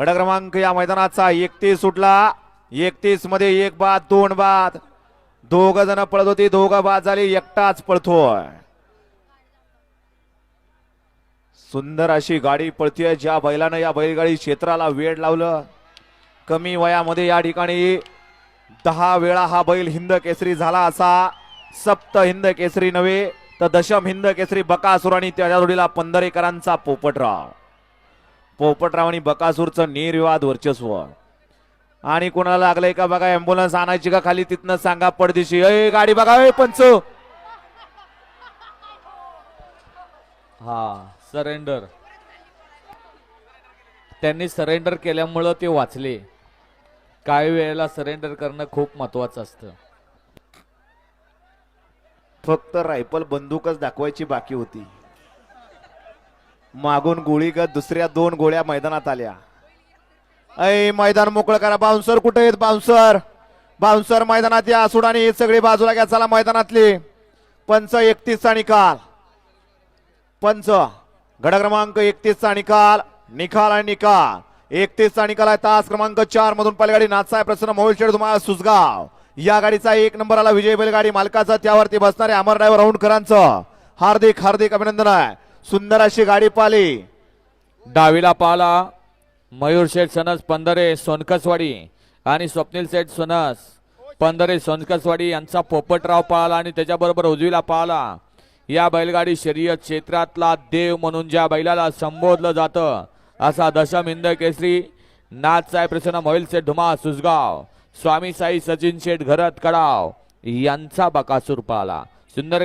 गड क्रमांक या मैदानाचा एकतीस सुटला. एकतीसमध्ये एक बाद दोन बाद. दोघ जण पळत होती दोघं बाद झाली एकटाच पळतोय. सुंदर अशी गाडी पळतीय ज्या बैलानं या बैलगाडी क्षेत्राला वेळ लावलं. कमी वयामध्ये या ठिकाणी दहा वेळा हा बैल हिंद केसरी झाला असा. सप्त हिंद केसरी नव्हे तर दशम हिंद केसरी बकासूर आणि त्याच्या जोडीला पंधरेकरांचा पोपटराव. पोपटराव आणि बकासूरचं निर्विवाद वर्चस्व. आणि कोणाला लागलंय का बघा अँब्युलन्स आणायची का खाली तिथनं सांगा पडदिशी अय गाडी बघा पंच. हा सरेंडर त्यांनी सरेंडर केल्यामुळं ते वाचले. काही वेळेला सरेंडर करणं खूप महत्वाचं असतं. फक्त रायफल बंदूकच दाखवायची बाकी होती. मागून गोळी गत दुसऱ्या दोन गोळ्या मैदानात आल्या. ऐ मैदान मोकळं करा बाउन्सर कुठे आहेत बाउन्सर बाउन्सर मैदानात या सुडाने हे बाजूला घ्या चला मैदानातले. पंच एकतीसचा निकाल. पंच गड क्रमांक एकतीसचा निकाल निकाल आणि निकाल. एकतीसचा निकाल आहे तास क्रमांक चार मधून पलगाडी नाथसाहेब प्रसन्न मोहिलशेड तुम्हाला सुजगाव. या गाडीचा एक नंबर आला विजय बैलगाडी मालकाचा त्यावरती बसणारे अमर ड्रायव्हर औंडकरांचं हार्दिक हार्दिक अभिनंदन आहे. सुंदर अशी गाडी पाली. डावीला पाला मयूर शेठ सनस पंधरे सोनकसवाडी आणि स्वप्नील शेठ सनस पंधरे सोनकसवाडी यांचा पोपटराव पाहला आणि त्याच्याबरोबर उजवीला पाहला या बैलगाडी शर्यत क्षेत्रातला देव म्हणून ज्या बैलाला संबोधलं जातं असा दशम हिंद केसरी नाथसाहेब प्रसन्न मोहिल शेठ धुमा सुसगाव स्वामी साई सचिन शेठ घरत कडाव यांचा बकासूर पाला. सुंदर